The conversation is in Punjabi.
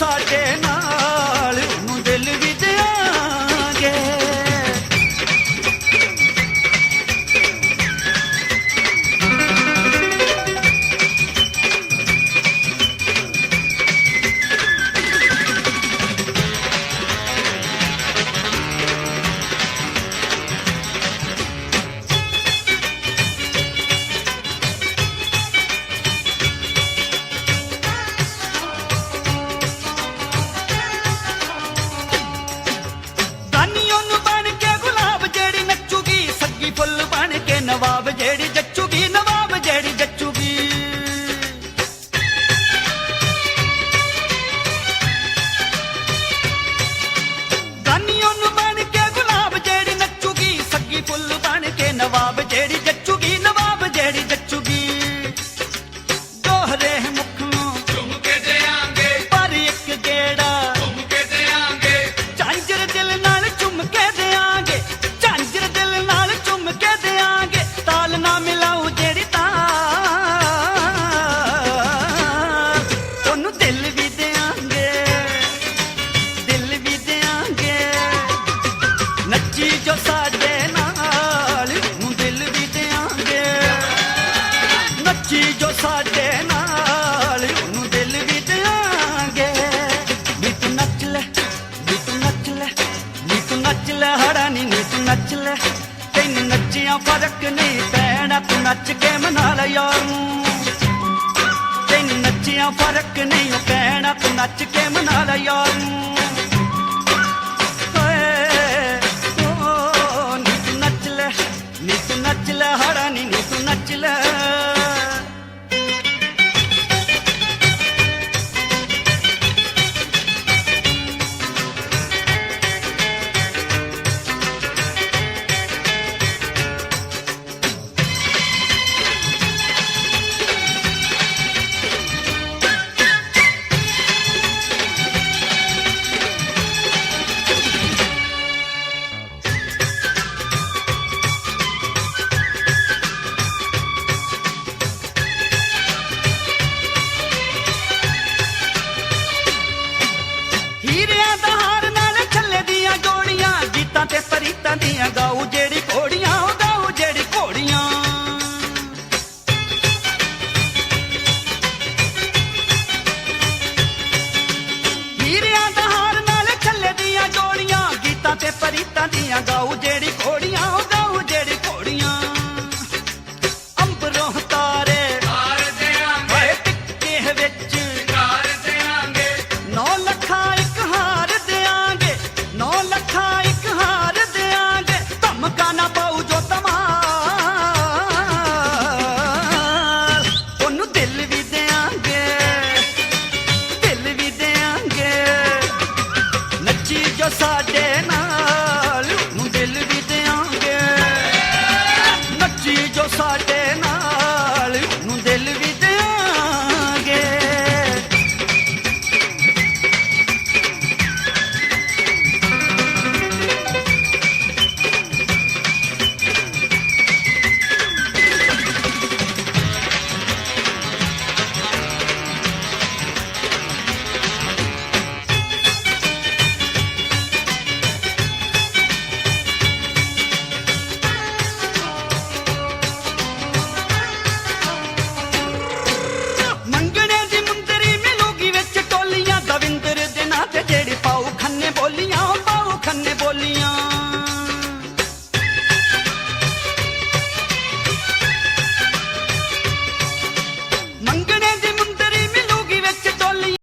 ਸਾਡੇ ਫ਼ਰਕ ਨਹੀਂ ਪੈਣਾ, ਤੂੰ ਨੱਚ ਕੇ ਮਨਾ ਲੈ ਯਾਰ ਨੂੰ। ਨੱਚਿਆ ਫ਼ਰਕ ਨਹੀਂ ਪੈਣਾ, ਤੂੰ ਨੱਚ ਕੇ ਮਨਾ ਲੈ ਯਾਰ ਰੀਤਾਂ ਦੀਆਂ ਗਾਉ ਜਿਹੜੀ ਕੋੜੀਆਂ